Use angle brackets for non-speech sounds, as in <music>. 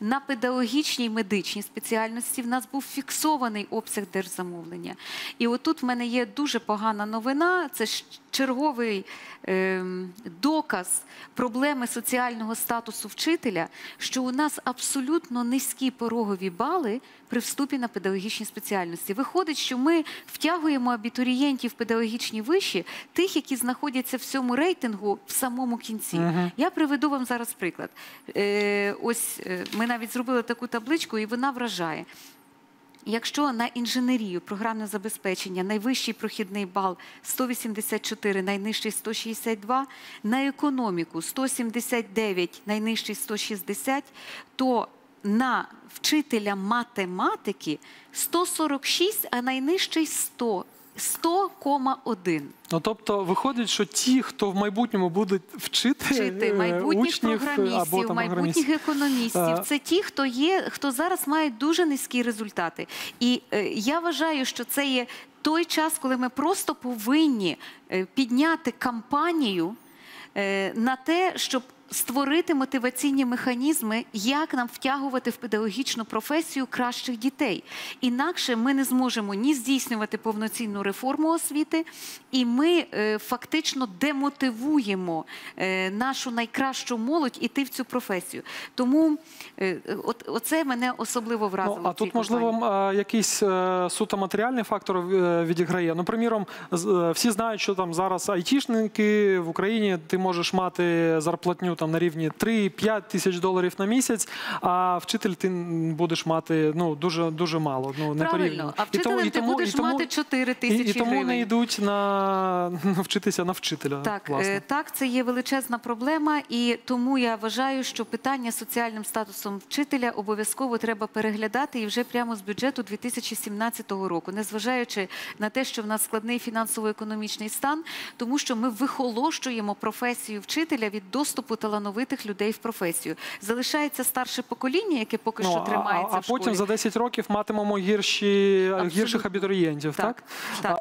на педагогічній і медичній спеціальності в нас був фіксований обсяг держзамовлення. І отут в мене є дуже погана новина. Це черговий ем, доказ проблеми соціального статусу вчителя, що у нас абсолютно низькі порогові бали при вступі на педагогічні спеціальності. Виходить, що ми втягуємо абітурієнтів в педагогічні виші, тих, які знаходяться в цьому рейтингу в самому кінці. Я приведу вам зараз приклад. Е, ось е, ми навіть зробили таку табличку, і вона вражає. Якщо на інженерію, програмне забезпечення, найвищий прохідний бал 184, найнижчий 162, на економіку 179, найнижчий 160, то на вчителя математики 146, а найнижчий 100. 100,1. Ну тобто виходить, що ті, хто в майбутньому будуть вчити, вчити е, майбутніх учнів або програмістів, там майбутніх економістів. А. Це ті, хто є, хто зараз має дуже низькі результати. І е, я вважаю, що це є той час, коли ми просто повинні е, підняти кампанію е, на те, щоб. Створити мотиваційні механізми, як нам втягувати в педагогічну професію кращих дітей. Інакше ми не зможемо ні здійснювати повноцінну реформу освіти, і ми е, фактично демотивуємо е, нашу найкращу молодь іти в цю професію. Тому е, от, оце мене особливо вразило. Ну, а тут, можливо, е, якийсь суто матеріальний фактор відіграє. Ну, приміром, всі знають, що там зараз айтішники в Україні ти можеш мати зарплатню там на рівні 3-5 тисяч доларів на місяць, а вчитель ти будеш мати ну дуже дуже мало. Ну не Правильно, а вчителем ти будеш мати 4 і, тисячі і тому гривень. не йдуть на ну, <laughs> вчитися на вчителя. Так, власне. е, так, це є величезна проблема, і тому я вважаю, що питання соціальним статусом вчителя обов'язково треба переглядати і вже прямо з бюджету 2017 року, незважаючи на те, що в нас складний фінансово-економічний стан, тому що ми вихолощуємо професію вчителя від доступу талановитих людей в професію. Залишається старше покоління, яке поки що Ну, а- тримається а, а в школі. потім за 10 років матимемо гірші, гірших абітурієнтів, так? так, так.